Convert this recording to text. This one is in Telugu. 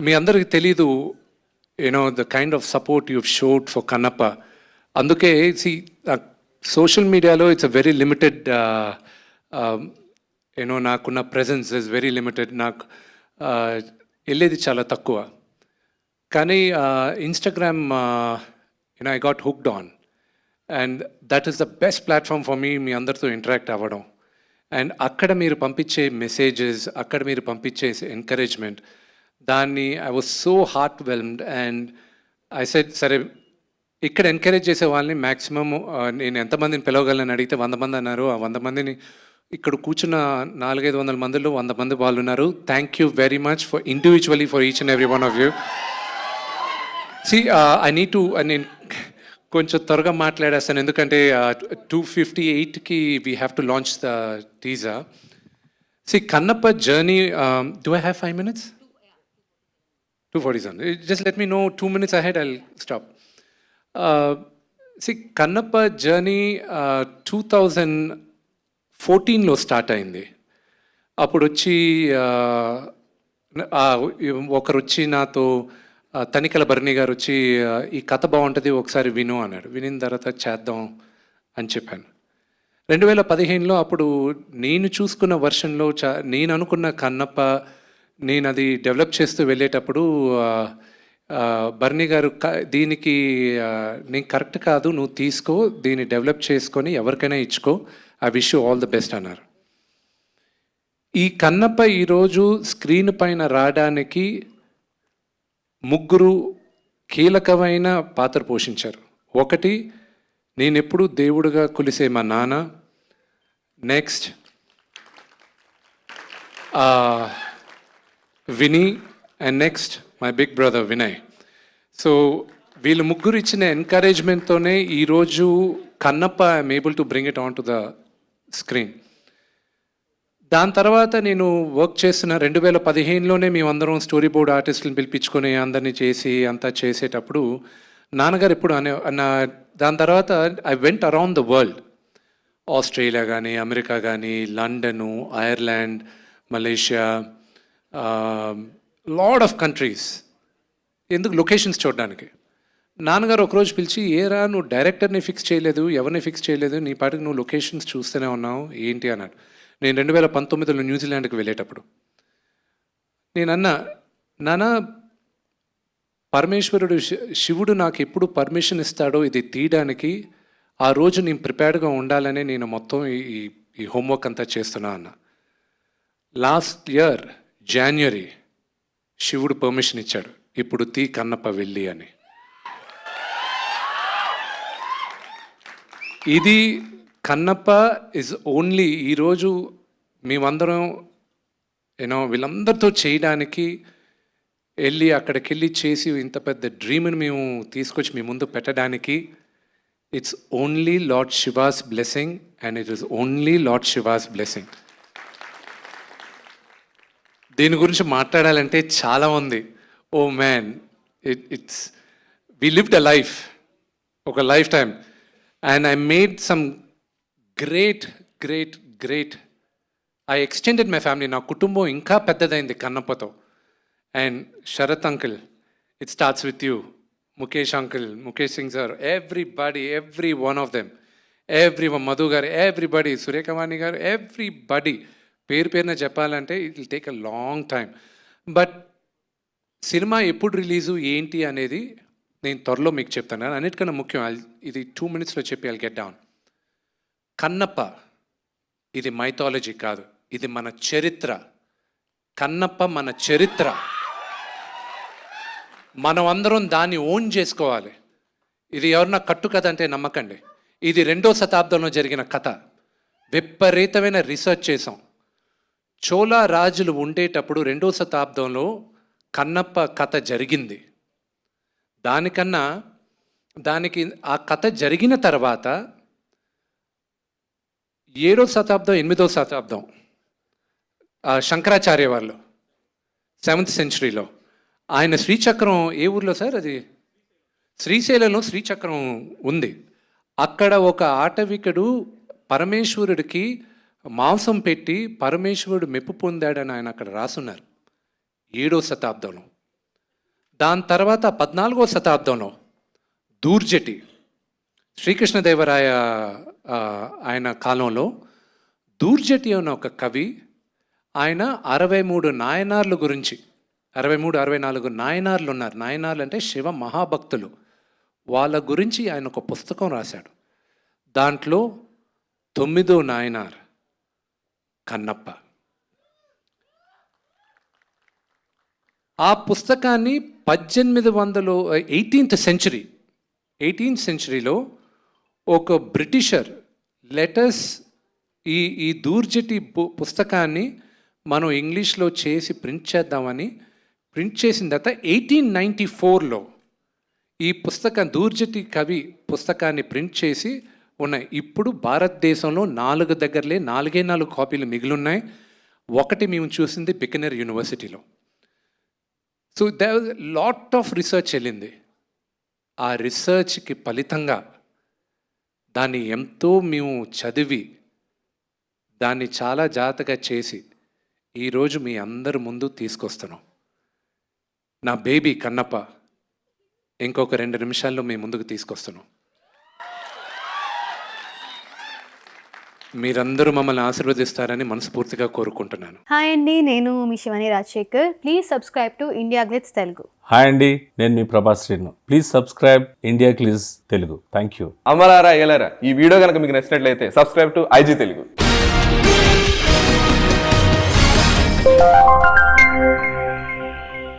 మీ అందరికి తెలీదు you know the kind of support you showed for Kannappa అందుకే సి సోషల్ మీడియాలో it's a very limited you know నాకున్న ప్రెజెన్స్ ఇస్ వెరీ లిమిటెడ్ నాకు uh, వెళ్ళేది చాలా తక్కువ. కానీ Instagram you know I got hooked on and that is the best platform for మీ మీ అందరితో ఇంటరాక్ట్ అవ్వడం. అండ్ అక్కడ మీరు పంపించే మెసేజెస్ అక్కడ మీరు పంపించే ఎంకరేజ్మెంట్ దాన్ని I was so heart whelmed and I said సరే ఇక్కడ ఎంకరేజ్ చేసే వాళ్ళని మ్యాక్సిమమ్ నేను ఎంతమందిని పిలవగలను? అడిగితే వంద మంది అన్నారు. ఆ వంద మందిని ఇక్కడ కూర్చున్న నాలుగైదు వందల మందిలో వంద మంది వాళ్ళు ఉన్నారు. Thank you very much for individually for each and every one of you see I need to నేను కొంచెం త్వరగా మాట్లాడేస్తాను. ఎందుకంటే టూ ఫిఫ్టీ ఎయిట్కి we have to launch the teaser see Kannappa journey do I have five minutes two Just let just let me know two minutes stop. Uh, stop see Kannappa journey two thousand ఫోర్టీన్లో స్టార్ట్ అయింది. అప్పుడు వచ్చి uh, ఒకరు వచ్చి నాతో తనికల భరణి గారు వచ్చి ఈ కథ బాగుంటుంది ఒకసారి విను అన్నాడు. వినిన తర్వాత చేద్దాం అని చెప్పాను. రెండు వేల పదిహేనులో అప్పుడు నేను చూసుకున్న వర్షన్లో చా నేను అనుకున్న కన్నప్ప నేను అది డెవలప్ చేస్తూ వెళ్ళేటప్పుడు బర్నీ గారు దీనికి నేను కరెక్ట్ కాదు నువ్వు తీసుకో దీన్ని డెవలప్ చేసుకొని ఎవరికైనా ఇచ్చుకో I wish you all the best అన్నారు. ఈ కన్నప్ప ఈరోజు స్క్రీన్ పైన రావడానికి ముగ్గురు కీలకమైన పాత్ర పోషించారు. ఒకటి నేను దేవుడుగా దేవుడిగా కొలిసే మా నాన్న. Next Vini and next my big brother Vinay so వీళ్ళు ముగ్గురు ఇచ్చిన ఎంకరేజ్మెంట్తోనే ఈరోజు Kannappa I'm able to bring it on to the screen దాని తర్వాత నేను వర్క్ చేస్తున్న రెండు వేల పదిహేనులోనే మేమందరం స్టోరీ బోర్డ్ ఆర్టిస్టులను పిలిపించుకొని అందరినీ చేసి అంతా చేసేటప్పుడు నాన్నగారు ఎప్పుడు అనే దాని తర్వాత I went around the world Australia కానీ అమెరికా కానీ London Ireland Malaysia lot of countries ఎందుకు లొకేషన్స్ చూడడానికి? నాన్నగారు ఒకరోజు పిలిచి ఏరా నువ్వు డైరెక్టర్ని ఫిక్స్ చేయలేదు ఎవరిని ఫిక్స్ చేయలేదు నీ పాటికి నువ్వు లొకేషన్స్ చూస్తూనే ఉన్నావు ఏంటి? అన్నాడు. నేను రెండు వేల పంతొమ్మిదిలో న్యూజిలాండ్కి వెళ్ళేటప్పుడు. నేను అన్నా నానా పరమేశ్వరుడు శి- శివుడు నాకు ఎప్పుడు పర్మిషన్ ఇస్తాడో ఇది తీయడానికి ఆ రోజు నేను ప్రిపేర్డ్గా ఉండాలనే నేను మొత్తం ఈ ఈ- ఈ హోంవర్క్ అంతా చేస్తున్నా అన్న. లాస్ట్ ఇయర్ జాన్వరి శివుడు పర్మిషన్ ఇచ్చాడు. ఇప్పుడు తీ కన్నప్ప వెళ్ళి అని. ఇది కన్నప్ప ఇస్ ఓన్లీ ఈరోజు మేమందరం యూనో వీళ్ళందరితో చేయడానికి వెళ్ళి అక్కడికి వెళ్ళి చేసి ఇంత పెద్ద డ్రీమ్ని మేము తీసుకొచ్చి మీ ముందు పెట్టడానికి it's only Lord Shiva's blessing and it is only Lord Shiva's blessing దీని గురించి మాట్లాడాలంటే చాలా ఉంది. ఓ man it it's we lived a life ఒక life time and I made some great great great. I extended my family. నా కుటుంబం ఇంకా పెద్దదైంది కన్నప్పతో. And Sharath uncle it starts with you. Mukesh uncle Mukesh Singh sir everybody every one of them. Every one Madhu garu everybody Suryakamani garu everybody. పేరు పేరున చెప్పాలంటే it will take a long time but cinema ఎప్పుడు రిలీజు ఏంటి అనేది నేను త్వరలో మీకు చెప్తాను. అన్నిటికన్నా ముఖ్యం. ఇది టూ మినిట్స్లో చెప్పి ఐల్ గెట్ డౌన్ కన్నప్ప ఇది మైథాలజీ కాదు. ఇది మన చరిత్ర. కన్నప్ప మన చరిత్ర. మనం అందరం దాన్ని ఓన్ చేసుకోవాలి. ఇది ఎవరన్నా కట్టు కథ అంటే నమ్మకండి. ఇది రెండో శతాబ్దంలో జరిగిన కథ. విపరీతమైన రీసెర్చ్ చేసాం చోళా రాజులు ఉండేటప్పుడు రెండో శతాబ్దంలో కన్నప్ప కథ జరిగింది. దానికన్నా దానికి ఆ కథ జరిగిన తర్వాత ఏడో శతాబ్దం ఎనిమిదో శతాబ్దం శంకరాచార్య వాళ్ళు సెవెంత్ సెంచరీలో ఆయన శ్రీచక్రం ఏ ఊర్లో సార్ అది? శ్రీశైలంలో శ్రీచక్రం ఉంది. అక్కడ ఒక ఆటవికుడు పరమేశ్వరుడికి మాంసం పెట్టి పరమేశ్వరుడు మెప్పు పొందాడని ఆయన అక్కడ రాసున్నారు. ఏడో శతాబ్దంలో. దాని తర్వాత పద్నాలుగో శతాబ్దంలో దూర్జటి శ్రీకృష్ణదేవరాయ ఆయన కాలంలో దూర్జటి అనే ఒక కవి ఆయన అరవై మూడు నాయనార్ల గురించి అరవై మూడు అరవై నాలుగు నాయనార్లు ఉన్నారు. నాయనార్లు అంటే శివ మహాభక్తులు. వాళ్ళ గురించి ఆయన ఒక పుస్తకం రాశాడు. దాంట్లో తొమ్మిదో నాయనార్ కన్నప్ప. ఆ పుస్తకాన్ని పద్దెనిమిది వందలు ఎయిటీన్త్ సెంచరీ ఎయిటీన్త్ సెంచరీలో ఒక బ్రిటిషర్ లెటర్స్ ఈ ఈ దూర్జటి పుస్తకాన్ని మనం ఇంగ్లీష్లో చేసి ప్రింట్ చేద్దామని ప్రింట్ చేసిన తర్వాత ఎయిటీన్ నైంటీ ఫోర్లో ఈ పుస్తకం దూర్జటి కవి పుస్తకాన్ని ప్రింట్ చేసి ఉన్నాయి. ఇప్పుడు భారతదేశంలో నాలుగు దగ్గరలే నాలుగే నాలుగు కాపీలు మిగిలిన్నాయి. ఒకటి మేము చూసింది బికనర్ యూనివర్సిటీలో. So they lot of research వెళ్ళింది. ఆ రీసెర్చ్కి ఫలితంగా దాన్ని ఎంతో మేము చదివి దాన్ని చాలా జాగ్రత్తగా చేసి ఈరోజు మీ అందరి ముందు తీసుకొస్తున్నాం. నా బేబీ కన్నప్ప ఇంకొక రెండు నిమిషాల్లో మీ ముందుకు తీసుకొస్తున్నాం. మీరందరూ మమ్మల్ని ఆశీర్వదిస్తారని మనస్ఫూర్తిగా కోరుకుంటున్నాను. హాయ్ అండి నేను మీ Shivani Rajasekhar. Please subscribe to India Glitz Telugu hi అండి నేను మీ Prabhas Srinu. Please subscribe India Glitz Telugu thank you అమలారా ఏలరా? ఈ వీడియో కనుక మీకు నచ్చినట్లయితే సబ్స్క్రైబ్ టు ఐజీ తెలుగు